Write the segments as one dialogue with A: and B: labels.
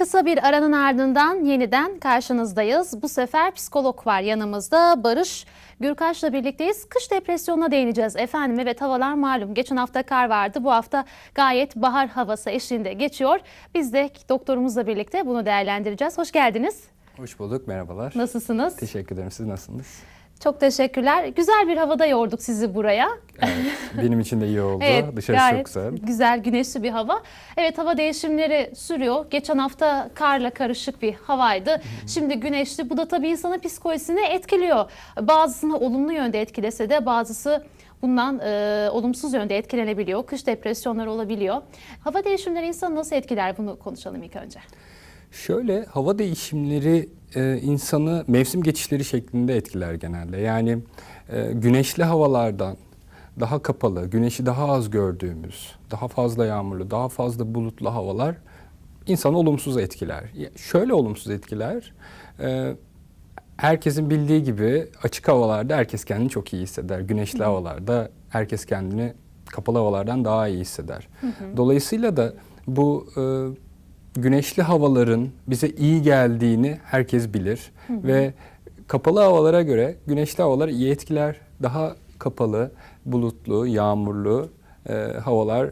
A: Kısa bir aranın ardından yeniden karşınızdayız. Bu sefer psikolog var yanımızda. Barış Gürkaç'la birlikteyiz. Kış depresyonuna değineceğiz efendim. Evet havalar malum. Geçen hafta kar vardı. Bu hafta gayet bahar havası eşliğinde geçiyor. Biz de doktorumuzla birlikte bunu değerlendireceğiz. Hoş geldiniz.
B: Hoş bulduk, merhabalar.
A: Nasılsınız?
B: Teşekkür ederim. Siz nasılsınız?
A: Çok teşekkürler. Güzel bir havada yorduk sizi buraya.
B: Evet, benim için de iyi oldu.
A: Evet,
B: Dışarısı çok güzel.
A: güzel, güneşli bir hava. Evet, hava değişimleri sürüyor. Geçen hafta karla karışık bir havaydı. Şimdi güneşli. Bu da tabii insanın psikolojisini etkiliyor. Bazısını olumlu yönde etkilese de bazısı bundan e, olumsuz yönde etkilenebiliyor. Kış depresyonları olabiliyor. Hava değişimleri insanı nasıl etkiler bunu konuşalım ilk önce.
B: Şöyle hava değişimleri e, insanı mevsim geçişleri şeklinde etkiler genelde. Yani e, güneşli havalardan daha kapalı, güneşi daha az gördüğümüz, daha fazla yağmurlu, daha fazla bulutlu havalar insanı olumsuz etkiler. Şöyle olumsuz etkiler. e, herkesin bildiği gibi açık havalarda herkes kendini çok iyi hisseder. Güneşli havalarda herkes kendini kapalı havalardan daha iyi hisseder. Dolayısıyla da bu e, güneşli havaların bize iyi geldiğini herkes bilir. Ve kapalı havalara göre güneşli havalar iyi etkiler. Daha kapalı, bulutlu, yağmurlu e, havalar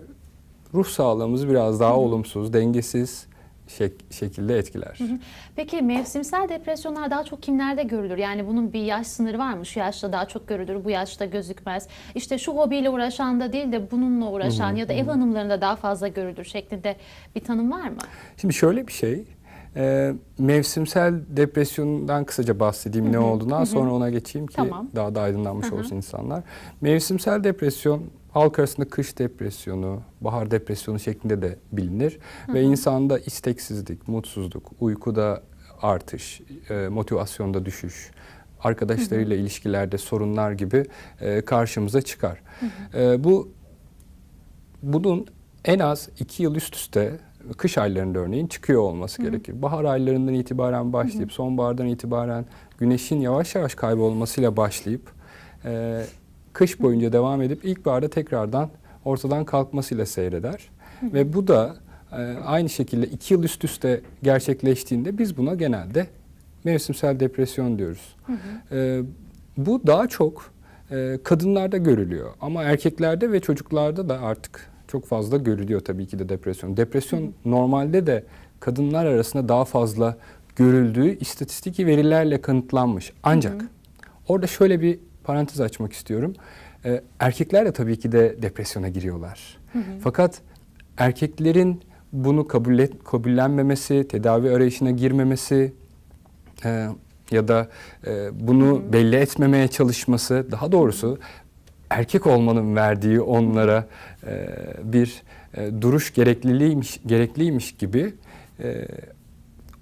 B: ruh sağlığımızı biraz daha olumsuz, dengesiz şek- şekilde etkiler.
A: Peki mevsimsel depresyonlar daha çok kimlerde görülür? Yani bunun bir yaş sınırı var mı? Şu yaşta daha çok görülür, bu yaşta gözükmez. İşte şu hobiyle uğraşan da değil de bununla uğraşan ya da ev hanımlarında daha fazla görülür şeklinde bir tanım var mı?
B: Şimdi şöyle bir şey, e, mevsimsel depresyondan kısaca bahsedeyim ne olduğundan sonra ona geçeyim ki
A: Tamam.
B: daha da aydınlanmış olsun insanlar. Mevsimsel depresyon halk arasında kış depresyonu, bahar depresyonu şeklinde de bilinir. Ve insanda isteksizlik, mutsuzluk, uykuda artış, e, motivasyonda düşüş, arkadaşlarıyla ilişkilerde sorunlar gibi e, karşımıza çıkar. E, bu bunun en az iki yıl üst üste kış aylarında örneğin çıkıyor olması gerekir. Bahar aylarından itibaren başlayıp sonbahardan itibaren güneşin yavaş yavaş kaybolmasıyla başlayıp e, kış boyunca devam edip ilkbaharda tekrardan ortadan kalkmasıyla seyreder. Ve bu da e, aynı şekilde iki yıl üst üste gerçekleştiğinde biz buna genelde mevsimsel depresyon diyoruz. E, bu daha çok e, kadınlarda görülüyor ama erkeklerde ve çocuklarda da artık çok fazla görülüyor tabii ki de depresyon. Depresyon normalde de kadınlar arasında daha fazla görüldüğü istatistik verilerle kanıtlanmış. Ancak orada şöyle bir parantez açmak istiyorum. E, erkekler de tabii ki de depresyona giriyorlar. Fakat erkeklerin bunu kabul et, kabullenmemesi, tedavi arayışına girmemesi, e, ya da e, bunu belli etmemeye çalışması, daha doğrusu erkek olmanın verdiği onlara e, bir e, duruş gerekliliğiymiş gerekliymiş gibi e,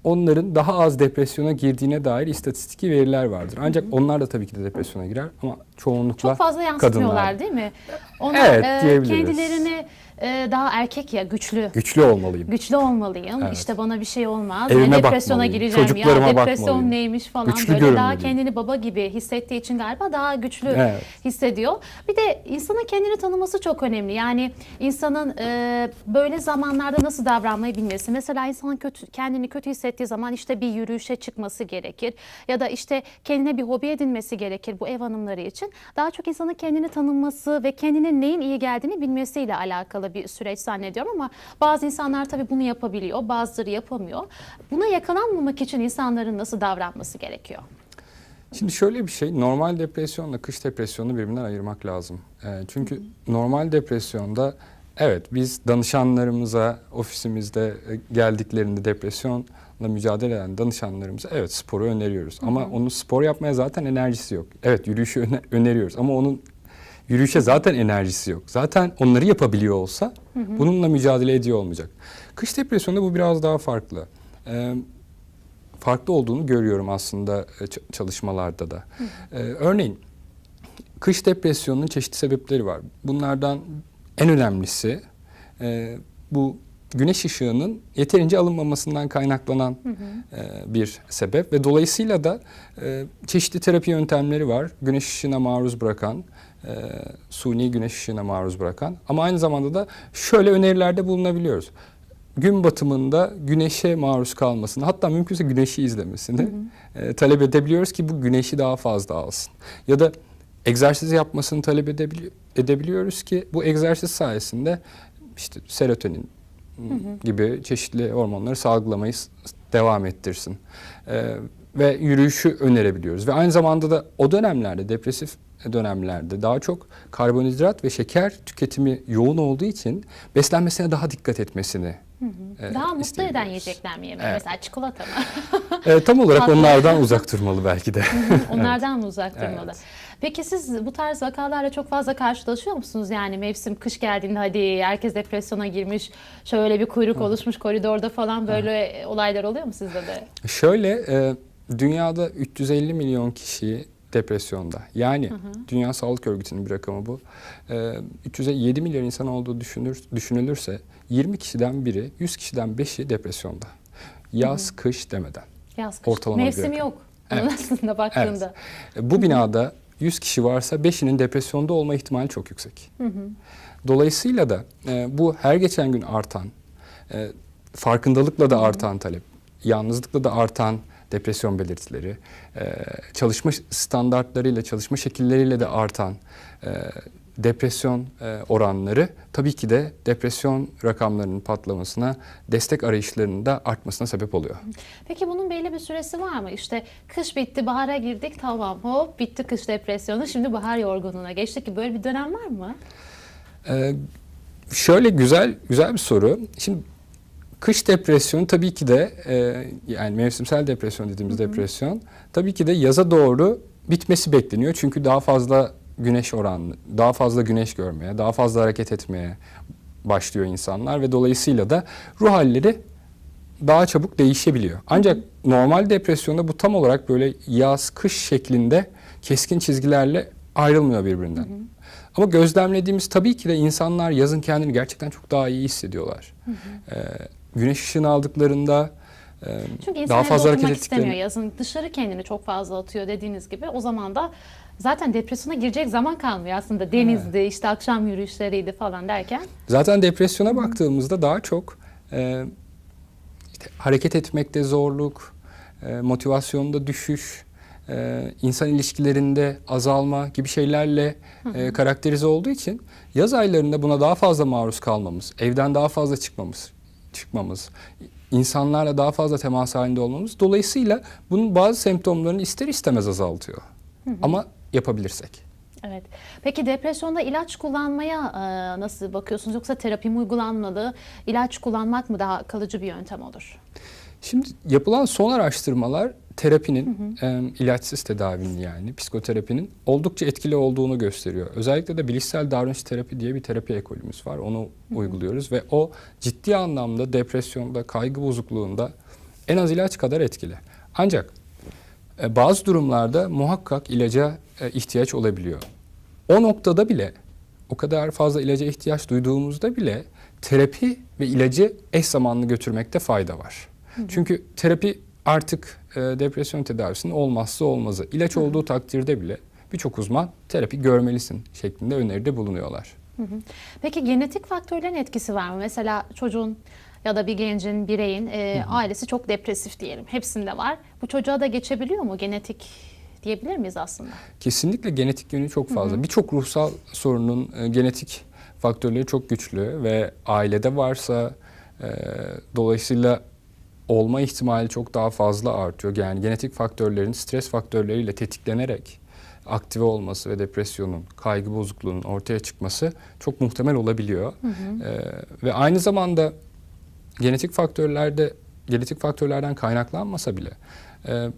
B: onların daha az depresyona girdiğine dair istatistik veriler vardır. Ancak onlar da tabii ki de depresyona girer ama çoğunlukla
A: Çok fazla yansıtmıyorlar
B: kadınlar.
A: değil mi? Onlar
B: Evet,
A: e,
B: diyebiliriz.
A: kendilerini e, daha erkek ya güçlü.
B: Güçlü olmalıyım.
A: Güçlü olmalıyım.
B: Evet.
A: İşte bana bir şey olmaz.
B: Evime
A: depresyona
B: bakmalıyım,
A: gireceğim
B: çocuklarıma
A: ya. Depresyon
B: bakmalıyım.
A: neymiş falan
B: Güçlü
A: böyle daha kendini baba gibi hissettiği için galiba daha güçlü
B: Evet.
A: hissediyor. Bir de insanın kendini tanıması çok önemli. Yani insanın e, böyle zamanlarda nasıl davranmayı bilmesi. Mesela insan kötü kendini kötü hissettiği zaman işte bir yürüyüşe çıkması gerekir ya da işte kendine bir hobi edinmesi gerekir bu ev hanımları için. Daha çok insanın kendini tanıması ve kendine neyin iyi geldiğini bilmesiyle alakalı bir süreç zannediyorum ama bazı insanlar tabii bunu yapabiliyor, bazıları yapamıyor. Buna yakalanmamak için insanların nasıl davranması gerekiyor?
B: Şimdi şöyle bir şey, normal depresyonla kış depresyonu birbirinden ayırmak lazım. Ee, çünkü normal depresyonda evet biz danışanlarımıza ofisimizde e, geldiklerinde depresyonla mücadele eden danışanlarımıza evet sporu öneriyoruz. Ama onun spor yapmaya zaten enerjisi yok. Evet yürüyüşü öne- öneriyoruz ama onun yürüyüşe zaten enerjisi yok. Zaten onları yapabiliyor olsa bununla mücadele ediyor olmayacak. Kış depresyonda bu biraz daha farklı. Ee, farklı olduğunu görüyorum aslında e, çalışmalarda da. Ee, örneğin kış depresyonunun çeşitli sebepleri var. Bunlardan en önemlisi e, bu güneş ışığının yeterince alınmamasından kaynaklanan e, bir sebep ve dolayısıyla da e, çeşitli terapi yöntemleri var. Güneş ışığına maruz bırakan, e, suni güneş ışığına maruz bırakan ama aynı zamanda da şöyle önerilerde bulunabiliyoruz. gün batımında güneşe maruz kalmasını hatta mümkünse güneşi izlemesini e, talep edebiliyoruz ki bu güneşi daha fazla alsın. Ya da egzersiz yapmasını talep edebili- edebiliyoruz ki bu egzersiz sayesinde işte serotonin gibi çeşitli hormonları salgılamayı devam ettirsin. E, ve yürüyüşü önerebiliyoruz. Ve aynı zamanda da o dönemlerde depresif dönemlerde daha çok karbonhidrat ve şeker tüketimi yoğun olduğu için beslenmesine daha dikkat etmesini e,
A: Daha mutlu eden yiyecekler mi yemeği?
B: Evet.
A: Mesela çikolata mı?
B: E, tam olarak onlardan uzak durmalı belki de.
A: Onlardan mı uzak durmalı?
B: Evet.
A: Peki siz bu tarz vakalarla çok fazla karşılaşıyor musunuz? Yani mevsim kış geldiğinde hadi herkes depresyona girmiş, şöyle bir kuyruk oluşmuş koridorda falan böyle olaylar oluyor mu sizde de?
B: Şöyle e, dünyada 350 milyon kişi depresyonda. Yani Dünya Sağlık Örgütü'nün bir rakamı bu. E, 307 milyar insan olduğu düşünür, düşünülürse 20 kişiden biri, 100 kişiden 5'i depresyonda. Yaz, kış demeden.
A: Yaz kış.
B: Ortalama
A: Mevsim yok.
B: Evet.
A: aslında baktığında.
B: E, Bu binada 100 kişi varsa 5'inin depresyonda olma ihtimali çok yüksek. Dolayısıyla da e, bu her geçen gün artan, e, farkındalıkla da artan talep, yalnızlıkla da artan depresyon belirtileri, e, çalışma standartlarıyla, çalışma şekilleriyle de artan e, depresyon e, oranları tabii ki de depresyon rakamlarının patlamasına, destek arayışlarının da artmasına sebep oluyor.
A: Peki bunun belli bir süresi var mı? İşte kış bitti, bahara girdik, tamam hop bitti kış depresyonu, şimdi bahar yorgunluğuna geçtik ki böyle bir dönem var mı?
B: Ee, şöyle güzel güzel bir soru. Şimdi kış depresyonu tabii ki de e, yani mevsimsel depresyon dediğimiz depresyon tabii ki de yaza doğru bitmesi bekleniyor. Çünkü daha fazla güneş oranlı, daha fazla güneş görmeye, daha fazla hareket etmeye başlıyor insanlar ve dolayısıyla da ruh halleri daha çabuk değişebiliyor. Ancak normal depresyonda bu tam olarak böyle yaz kış şeklinde keskin çizgilerle ayrılmıyor birbirinden. Ama gözlemlediğimiz tabii ki de insanlar yazın kendini gerçekten çok daha iyi hissediyorlar. Ee, güneş ışığını aldıklarında e,
A: Çünkü
B: daha fazla hareket
A: istemiyor yazın. Dışarı kendini çok fazla atıyor dediğiniz gibi. O zaman da zaten depresyona girecek zaman kalmıyor aslında. Denizdi, işte akşam yürüyüşleriydi falan derken.
B: Zaten depresyona baktığımızda daha çok e, işte hareket etmekte zorluk, e, motivasyonda düşüş, e, insan ilişkilerinde azalma gibi şeylerle e, karakterize olduğu için yaz aylarında buna daha fazla maruz kalmamız, evden daha fazla çıkmamız, çıkmamız, insanlarla daha fazla temas halinde olmamız dolayısıyla bunun bazı semptomlarını ister istemez azaltıyor. Ama yapabilirsek.
A: Evet. Peki depresyonda ilaç kullanmaya e, nasıl bakıyorsunuz? Yoksa terapi mi uygulanmalı? İlaç kullanmak mı daha kalıcı bir yöntem olur?
B: Şimdi yapılan son araştırmalar terapinin, e, ilaçsız tedavinin yani psikoterapinin oldukça etkili olduğunu gösteriyor. Özellikle de bilişsel davranış terapi diye bir terapi ekolümüz var. Onu uyguluyoruz ve o ciddi anlamda depresyonda, kaygı bozukluğunda en az ilaç kadar etkili. Ancak e, bazı durumlarda muhakkak ilaca e, ihtiyaç olabiliyor. O noktada bile o kadar fazla ilaca ihtiyaç duyduğumuzda bile terapi ve ilacı eş zamanlı götürmekte fayda var. Çünkü terapi artık e, depresyon tedavisinin olmazsa olmazı. İlaç olduğu takdirde bile birçok uzman terapi görmelisin şeklinde öneride bulunuyorlar.
A: Peki genetik faktörlerin etkisi var mı? Mesela çocuğun ya da bir gencin, bireyin e, ailesi çok depresif diyelim. Hepsinde var. Bu çocuğa da geçebiliyor mu? Genetik diyebilir miyiz aslında?
B: Kesinlikle genetik yönü çok fazla. Birçok ruhsal sorunun e, genetik faktörleri çok güçlü ve ailede varsa e, dolayısıyla olma ihtimali çok daha fazla artıyor. Yani genetik faktörlerin stres faktörleriyle tetiklenerek aktive olması ve depresyonun, kaygı bozukluğunun ortaya çıkması çok muhtemel olabiliyor. E, ve aynı zamanda genetik faktörlerde genetik faktörlerden kaynaklanmasa bile e,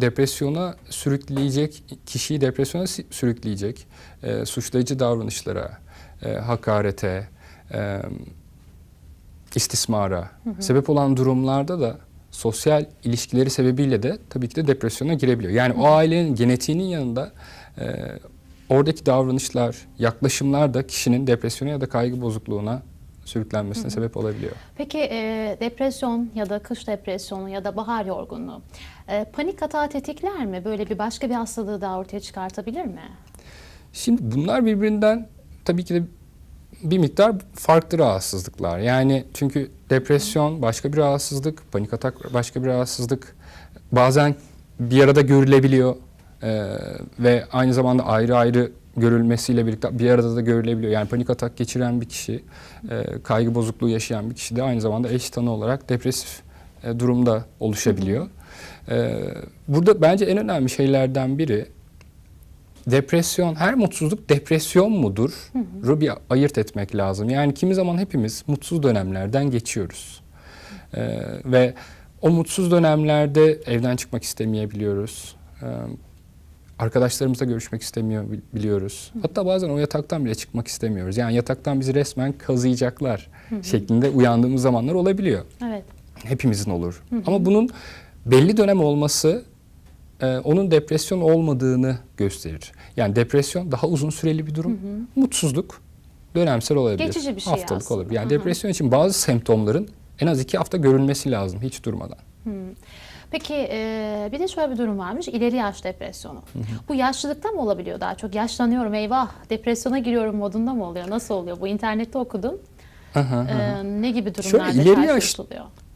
B: depresyona sürükleyecek, kişiyi depresyona sürükleyecek e, suçlayıcı davranışlara, e, hakarete, e, istismara sebep olan durumlarda da sosyal ilişkileri sebebiyle de tabii ki de depresyona girebiliyor. Yani o ailenin genetiğinin yanında e, oradaki davranışlar, yaklaşımlar da kişinin depresyona ya da kaygı bozukluğuna sürüklenmesine sebep olabiliyor.
A: Peki e, depresyon ya da kış depresyonu ya da bahar yorgunluğu e, panik atağı tetikler mi? Böyle bir başka bir hastalığı daha ortaya çıkartabilir mi?
B: Şimdi bunlar birbirinden tabii ki de bir miktar farklı rahatsızlıklar. Yani çünkü depresyon başka bir rahatsızlık, panik atak başka bir rahatsızlık. Bazen bir arada görülebiliyor Ee, ve aynı zamanda ayrı ayrı görülmesiyle birlikte bir arada da görülebiliyor. Yani panik atak geçiren bir kişi, e, kaygı bozukluğu yaşayan bir kişi de aynı zamanda eş tanı olarak depresif e, durumda oluşabiliyor. Ee, burada bence en önemli şeylerden biri depresyon, her mutsuzluk depresyon mudur? Ru bir ayırt etmek lazım. Yani kimi zaman hepimiz mutsuz dönemlerden geçiyoruz. Ee, ve o mutsuz dönemlerde evden çıkmak istemeyebiliyoruz. Ee, arkadaşlarımızla görüşmek istemiyor bi- biliyoruz. Hatta bazen o yataktan bile çıkmak istemiyoruz. Yani yataktan bizi resmen kazıyacaklar şeklinde uyandığımız zamanlar olabiliyor.
A: Evet.
B: Hepimizin olur. Ama bunun belli dönem olması e, onun depresyon olmadığını gösterir. Yani depresyon daha uzun süreli bir durum. Mutsuzluk dönemsel olabilir.
A: Geçici bir şey
B: Haftalık
A: aslında.
B: olabilir. Yani
A: Hı hı.
B: depresyon için bazı semptomların en az iki hafta görülmesi lazım hiç durmadan.
A: Peki e, bir de şöyle bir durum varmış. İleri yaş depresyonu. Bu yaşlılıkta mı olabiliyor daha çok? Yaşlanıyorum eyvah depresyona giriyorum modunda mı oluyor? Nasıl oluyor? Bu internette okudum.
B: Aha, aha.
A: E, ne gibi durumlarda
B: Şöyle ileri yaş-?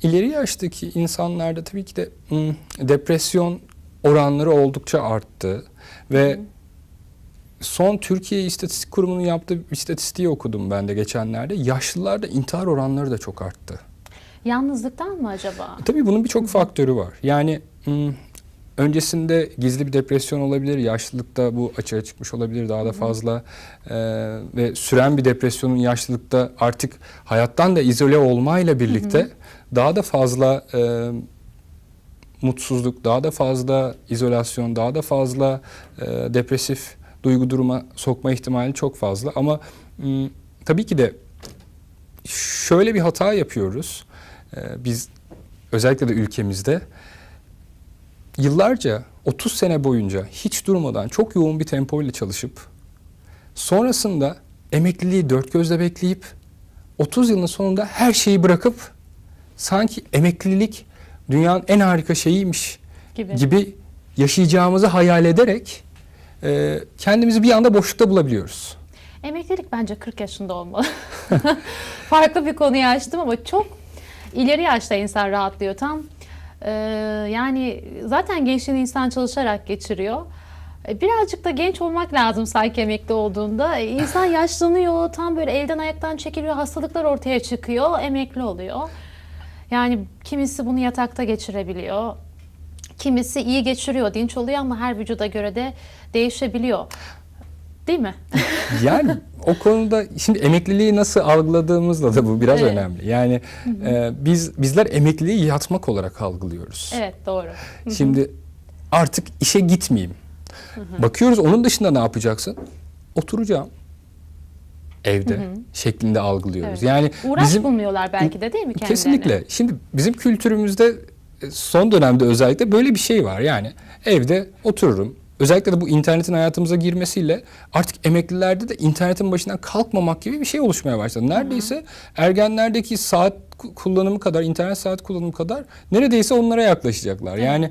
B: İleri yaştaki insanlarda tabii ki de hmm, depresyon oranları oldukça arttı ve son Türkiye İstatistik Kurumu'nun yaptığı bir istatistiği okudum ben de geçenlerde. Yaşlılarda intihar oranları da çok arttı.
A: Yalnızlıktan mı acaba?
B: E, Tabii bunun birçok faktörü var. Yani öncesinde gizli bir depresyon olabilir, yaşlılıkta bu açığa çıkmış olabilir daha da fazla Ee, ve süren bir depresyonun yaşlılıkta artık hayattan da izole olmayla birlikte daha da fazla e, mutsuzluk, daha da fazla izolasyon, daha da fazla e, depresif duygu duruma sokma ihtimali çok fazla. Ama tabii ki de şöyle bir hata yapıyoruz. Biz özellikle de ülkemizde yıllarca 30 sene boyunca hiç durmadan çok yoğun bir tempo ile çalışıp sonrasında emekliliği dört gözle bekleyip 30 yılın sonunda her şeyi bırakıp sanki emeklilik dünyanın en harika şeyiymiş
A: Gibi.
B: gibi yaşayacağımızı hayal ederek e, kendimizi bir anda boşlukta bulabiliyoruz.
A: Emeklilik bence 40 yaşında olmalı. Farklı bir konuyu açtım ama çok ileri yaşta insan rahatlıyor tam. e, yani zaten gençliğini insan çalışarak geçiriyor. E, Birazcık da genç olmak lazım sanki emekli olduğunda. E, İnsan yaşlanıyor, tam böyle elden ayaktan çekiliyor, hastalıklar ortaya çıkıyor, emekli oluyor. Yani kimisi bunu yatakta geçirebiliyor. Kimisi iyi geçiriyor, dinç oluyor ama her vücuda göre de değişebiliyor. Değil mi?
B: Yani o konuda şimdi emekliliği nasıl algıladığımızla da bu biraz
A: Evet.
B: önemli. Yani e, biz bizler emekliliği yatmak olarak algılıyoruz.
A: Evet doğru.
B: Şimdi artık işe gitmeyeyim. Bakıyoruz onun dışında ne yapacaksın? Oturacağım evde şeklinde algılıyoruz.
A: Evet.
B: Yani
A: Uğraş
B: bizim
A: bulmuyorlar belki de değil mi kendilerine?
B: Kesinlikle. Şimdi bizim kültürümüzde son dönemde özellikle böyle bir şey var. Yani evde otururum. Özellikle de bu internetin hayatımıza girmesiyle artık emeklilerde de internetin başından kalkmamak gibi bir şey oluşmaya başladı. Neredeyse ergenlerdeki saat ku- kullanımı kadar, internet saat kullanımı kadar neredeyse onlara yaklaşacaklar. Yani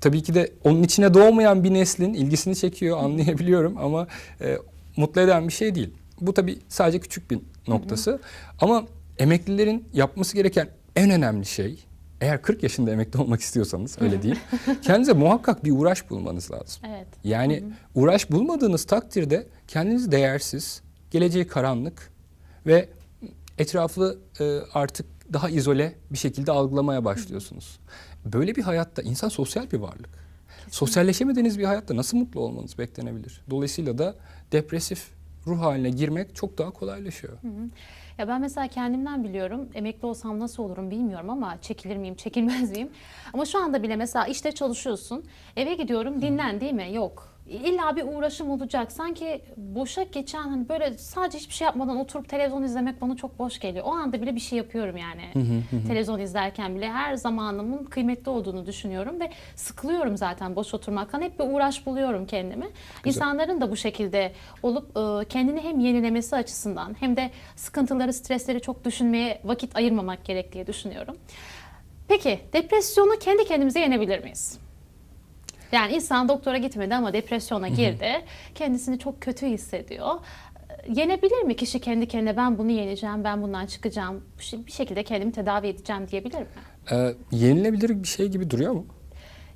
B: tabii ki de onun içine doğmayan bir neslin ilgisini çekiyor anlayabiliyorum ama e, mutlu eden bir şey değil. Bu tabii sadece küçük bir noktası. Ama emeklilerin yapması gereken en önemli şey eğer 40 yaşında emekli olmak istiyorsanız öyle değil. Kendinize muhakkak bir uğraş bulmanız lazım.
A: Evet.
B: Yani uğraş bulmadığınız takdirde kendinizi değersiz, geleceği karanlık ve etrafı e, artık daha izole bir şekilde algılamaya başlıyorsunuz. Böyle bir hayatta insan sosyal bir varlık. Sosyalleşemediğiniz bir hayatta nasıl mutlu olmanız beklenebilir? Dolayısıyla da depresif ruh haline girmek çok daha kolaylaşıyor.
A: Ya ben mesela kendimden biliyorum. Emekli olsam nasıl olurum bilmiyorum ama çekilir miyim, çekilmez miyim? Ama şu anda bile mesela işte çalışıyorsun. Eve gidiyorum dinlen değil mi? Yok. İlla bir uğraşım olacak. Sanki boşa geçen hani böyle sadece hiçbir şey yapmadan oturup televizyon izlemek bana çok boş geliyor. O anda bile bir şey yapıyorum yani. televizyon izlerken bile her zamanımın kıymetli olduğunu düşünüyorum ve sıkılıyorum zaten boş oturmaktan. Hep bir uğraş buluyorum kendime. İnsanların da bu şekilde olup e, kendini hem yenilemesi açısından hem de sıkıntıları, stresleri çok düşünmeye vakit ayırmamak gerek diye düşünüyorum. Peki depresyonu kendi kendimize yenebilir miyiz? Yani insan doktora gitmedi ama depresyona girdi. Kendisini çok kötü hissediyor. yenebilir mi kişi kendi kendine ben bunu yeneceğim, ben bundan çıkacağım, bir şekilde kendimi tedavi edeceğim diyebilir mi?
B: Ee, yenilebilir bir şey gibi duruyor mu?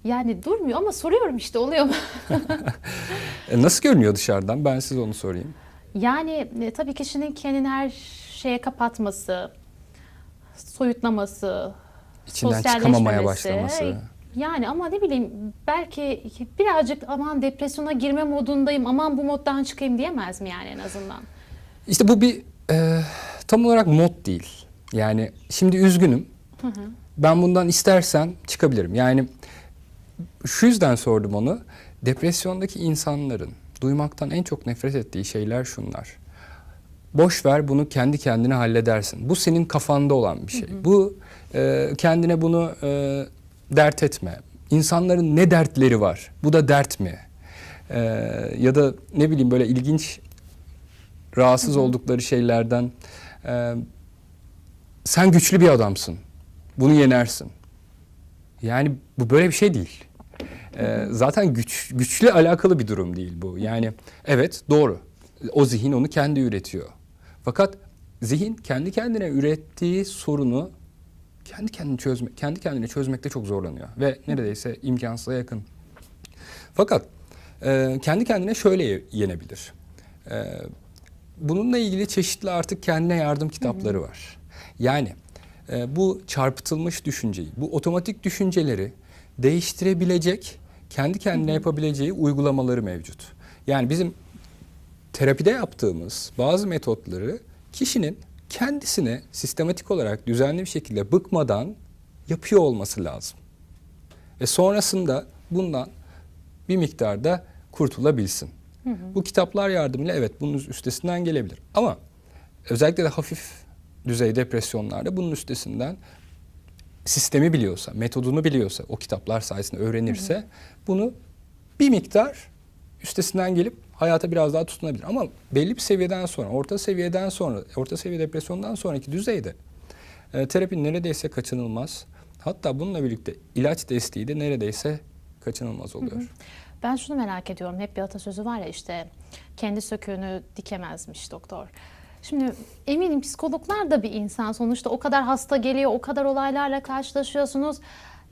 A: Yani durmuyor ama soruyorum işte oluyor mu?
B: E, nasıl görünüyor dışarıdan? Ben size onu sorayım.
A: Yani e, tabii kişinin kendini her şeye kapatması, soyutlaması,
B: İçinden çıkamamaya başlaması.
A: Yani ama ne bileyim belki birazcık aman depresyona girme modundayım, aman bu moddan çıkayım diyemez mi yani en azından?
B: İşte bu bir e, tam olarak mod değil. Yani şimdi üzgünüm. Ben bundan istersen çıkabilirim. Yani şu yüzden sordum onu. Depresyondaki insanların duymaktan en çok nefret ettiği şeyler şunlar. Boş ver bunu kendi kendine halledersin. Bu senin kafanda olan bir şey. Bu e, kendine bunu e, dert etme. İnsanların ne dertleri var? Bu da dert mi? E, ya da ne bileyim böyle ilginç rahatsız oldukları şeylerden e, sen güçlü bir adamsın. Bunu yenersin. Yani bu böyle bir şey değil. E, zaten güç güçlü alakalı bir durum değil bu. Yani evet doğru. O zihin onu kendi üretiyor. Fakat zihin kendi kendine ürettiği sorunu kendi kendini çözme kendi kendine çözmekte çok zorlanıyor ve neredeyse imkansıza yakın. Fakat e, kendi kendine şöyle ye- yenebilir. E, bununla ilgili çeşitli artık kendine yardım kitapları var. Yani e, bu çarpıtılmış düşünceyi, bu otomatik düşünceleri değiştirebilecek, kendi kendine yapabileceği uygulamaları mevcut. Yani bizim terapide yaptığımız bazı metotları kişinin kendisine sistematik olarak düzenli bir şekilde bıkmadan yapıyor olması lazım. Ve sonrasında bundan bir miktarda kurtulabilsin. Bu kitaplar yardımıyla evet bunun üstesinden gelebilir. Ama özellikle de hafif düzey depresyonlarda bunun üstesinden sistemi biliyorsa, metodunu biliyorsa, o kitaplar sayesinde öğrenirse bunu bir miktar üstesinden gelip hayata biraz daha tutunabilir. Ama belli bir seviyeden sonra, orta seviyeden sonra, orta seviye depresyondan sonraki düzeyde e, terapi neredeyse kaçınılmaz. Hatta bununla birlikte ilaç desteği de neredeyse kaçınılmaz oluyor.
A: Ben şunu merak ediyorum. Hep bir atasözü var ya işte kendi söküğünü dikemezmiş doktor. Şimdi eminim psikologlar da bir insan. Sonuçta o kadar hasta geliyor, o kadar olaylarla karşılaşıyorsunuz.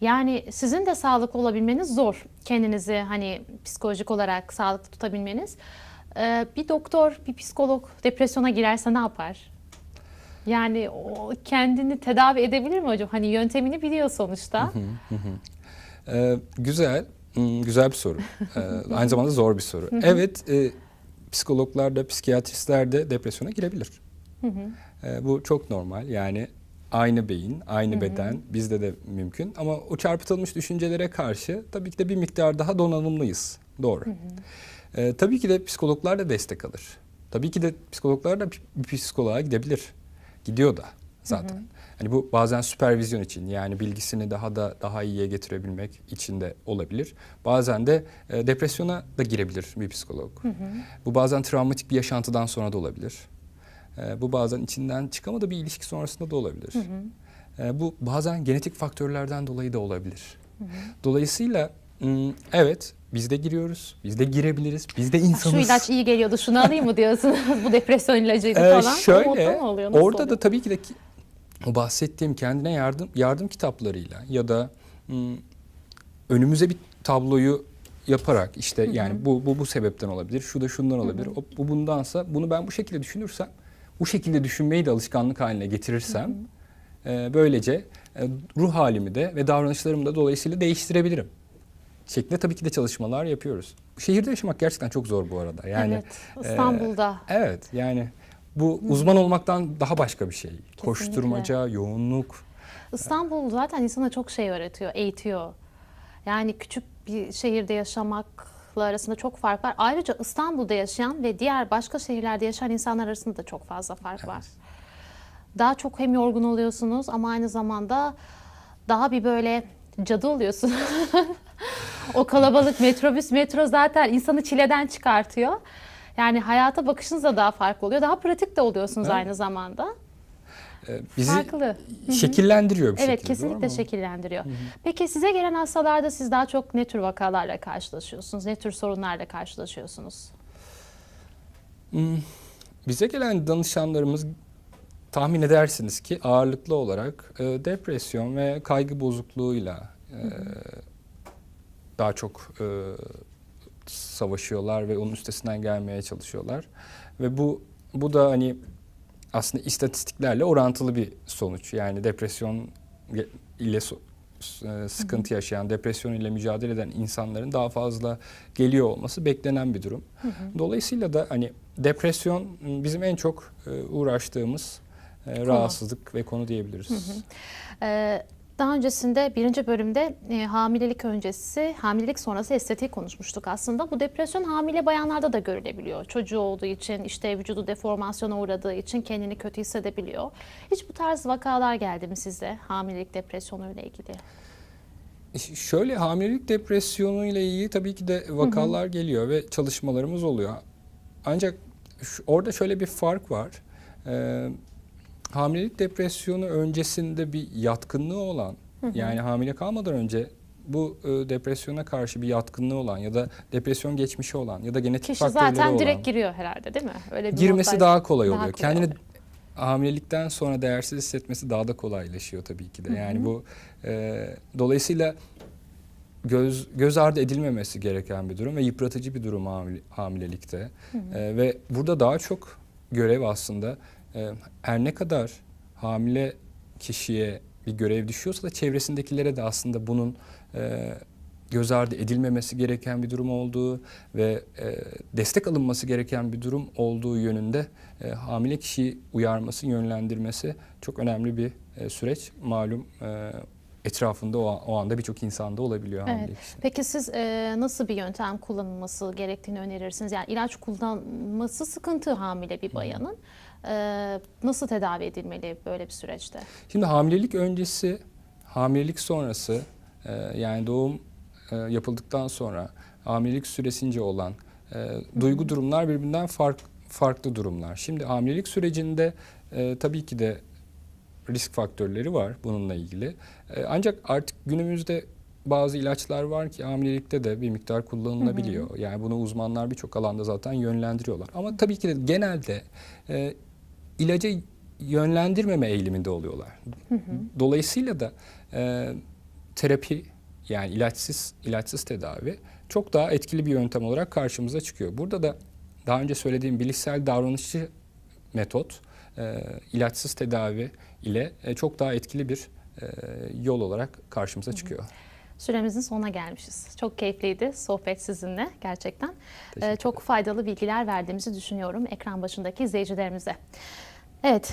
A: Yani sizin de sağlıklı olabilmeniz zor. Kendinizi hani psikolojik olarak sağlıklı tutabilmeniz. Ee, bir doktor, bir psikolog depresyona girerse ne yapar? Yani o kendini tedavi edebilir mi hocam? Hani yöntemini biliyor sonuçta.
B: Ee, güzel, hmm, güzel bir soru. Ee, aynı zamanda zor bir soru. evet, e, psikologlar da, psikiyatristler de depresyona girebilir. Ee, bu çok normal. Yani aynı beyin, aynı beden bizde de mümkün. Ama o çarpıtılmış düşüncelere karşı tabii ki de bir miktar daha donanımlıyız. Doğru. Ee, tabii ki de psikologlar da destek alır. Tabii ki de psikologlar da bir psikoloğa gidebilir. Gidiyor da zaten. Hani bu bazen süpervizyon için yani bilgisini daha da daha iyiye getirebilmek için de olabilir. Bazen de e, depresyona da girebilir bir psikolog. Bu bazen travmatik bir yaşantıdan sonra da olabilir. E, bu bazen içinden çıkamadığı bir ilişki sonrasında da olabilir. E, bu bazen genetik faktörlerden dolayı da olabilir. Dolayısıyla m, evet biz de giriyoruz, biz de girebiliriz, biz de
A: Şu
B: insanız.
A: ilaç iyi geliyordu, şunu alayım mı diyorsunuz? Bu depresyon ilacıydı
B: Ee,
A: falan.
B: Şöyle
A: oluyor?
B: Orada da
A: oluyor?
B: tabii ki de ki, o bahsettiğim kendine yardım yardım kitaplarıyla ya da hmm, önümüze bir tabloyu yaparak işte yani bu bu bu sebepten olabilir, şu da şundan olabilir. O, bu bundansa bunu ben bu şekilde düşünürsem, bu şekilde düşünmeyi de alışkanlık haline getirirsem e, böylece e, ruh halimi de ve davranışlarımı da dolayısıyla değiştirebilirim. Şeklinde tabii ki de çalışmalar yapıyoruz. Şehirde yaşamak gerçekten çok zor bu arada. Yani
A: evet, İstanbul'da.
B: Evet yani bu uzman olmaktan daha başka bir şey. Koşturmaca, yoğunluk.
A: İstanbul zaten insana çok şey öğretiyor, eğitiyor. Yani küçük bir şehirde yaşamakla arasında çok fark var. Ayrıca İstanbul'da yaşayan ve diğer başka şehirlerde yaşayan insanlar arasında da çok fazla fark var. Daha çok hem yorgun oluyorsunuz ama aynı zamanda daha bir böyle cadı oluyorsunuz. o kalabalık metrobüs, metro zaten insanı çileden çıkartıyor. Yani hayata bakışınız da daha farklı oluyor. Daha pratik de oluyorsunuz
B: Evet.
A: aynı zamanda.
B: E, bizi
A: Farklı.
B: şekillendiriyor bir
A: Evet
B: şekilde. doğru
A: kesinlikle şekillendiriyor. Peki size gelen hastalarda siz daha çok ne tür vakalarla karşılaşıyorsunuz? Ne tür sorunlarla karşılaşıyorsunuz?
B: Hmm, bize gelen danışanlarımız tahmin edersiniz ki ağırlıklı olarak e, depresyon ve kaygı bozukluğuyla e, daha çok e, savaşıyorlar ve onun üstesinden gelmeye çalışıyorlar. Ve bu bu da hani aslında istatistiklerle orantılı bir sonuç. Yani depresyon ile so- e, sıkıntı yaşayan, depresyon ile mücadele eden insanların daha fazla geliyor olması beklenen bir durum. Dolayısıyla da hani depresyon m, bizim en çok e, uğraştığımız e, rahatsızlık ve konu diyebiliriz.
A: Ee, daha öncesinde birinci bölümde e, hamilelik öncesi, hamilelik sonrası estetiği konuşmuştuk aslında. Bu depresyon hamile bayanlarda da görülebiliyor. Çocuğu olduğu için, işte vücudu deformasyona uğradığı için kendini kötü hissedebiliyor. Hiç bu tarz vakalar geldi mi size hamilelik depresyonu ile ilgili?
B: Ş- Şöyle hamilelik depresyonu ile ilgili tabii ki de vakalar geliyor ve çalışmalarımız oluyor. Ancak orada şöyle bir fark var. Ee, hamilelik depresyonu öncesinde bir yatkınlığı olan, yani hamile kalmadan önce bu e, depresyona karşı bir yatkınlığı olan ya da depresyon geçmişi olan ya da genetik
A: Kişi
B: faktörleri
A: zaten
B: olan
A: direkt giriyor herhalde değil mi? Öyle bir
B: girmesi daha kolay
A: daha
B: oluyor.
A: kolay
B: Kendini
A: oluyor.
B: hamilelikten sonra değersiz hissetmesi daha da kolaylaşıyor tabii ki de. Yani bu e, dolayısıyla göz göz ardı edilmemesi gereken bir durum ve yıpratıcı bir durum hamile- hamilelikte. E, ve burada daha çok görev aslında her ne kadar hamile kişiye bir görev düşüyorsa da çevresindekilere de aslında bunun e, göz ardı edilmemesi gereken bir durum olduğu ve e, destek alınması gereken bir durum olduğu yönünde e, hamile kişiyi uyarması, yönlendirmesi çok önemli bir e, süreç. Malum e, etrafında o, o anda birçok insanda olabiliyor hamile
A: Evet.
B: kişi.
A: Peki siz e, nasıl bir yöntem kullanılması gerektiğini önerirsiniz? Yani ilaç kullanması sıkıntı hamile bir bayanın. E, nasıl tedavi edilmeli böyle bir süreçte?
B: Şimdi hamilelik öncesi, hamilelik sonrası e, yani doğum e, yapıldıktan sonra hamilelik süresince olan e, duygu durumlar birbirinden fark, farklı durumlar. Şimdi hamilelik sürecinde e, tabii ki de risk faktörleri var bununla ilgili. E, ancak artık günümüzde bazı ilaçlar var ki hamilelikte de bir miktar kullanılabiliyor. Yani bunu uzmanlar birçok alanda zaten yönlendiriyorlar. Ama tabii ki de genelde e, ilaca yönlendirmeme eğiliminde oluyorlar. Dolayısıyla da e, terapi yani ilaçsız ilaçsız tedavi çok daha etkili bir yöntem olarak karşımıza çıkıyor. Burada da daha önce söylediğim bilişsel davranışçı metot e, ilaçsız tedavi ile e, çok daha etkili bir e, yol olarak karşımıza çıkıyor.
A: Süremizin sonuna gelmişiz. Çok keyifliydi sohbet sizinle gerçekten. Ee, çok faydalı bilgiler verdiğimizi düşünüyorum ekran başındaki izleyicilerimize. Evet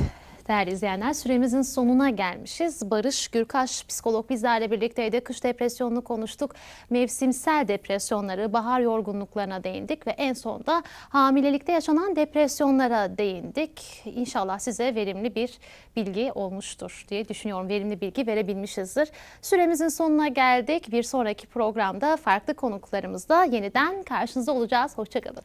A: değerli izleyenler süremizin sonuna gelmişiz. Barış Gürkaş psikolog bizlerle birlikteydi. Kış depresyonunu konuştuk. Mevsimsel depresyonları, bahar yorgunluklarına değindik ve en sonda hamilelikte yaşanan depresyonlara değindik. İnşallah size verimli bir bilgi olmuştur diye düşünüyorum. Verimli bilgi verebilmişizdir. Süremizin sonuna geldik. Bir sonraki programda farklı konuklarımızla yeniden karşınızda olacağız. Hoşçakalın.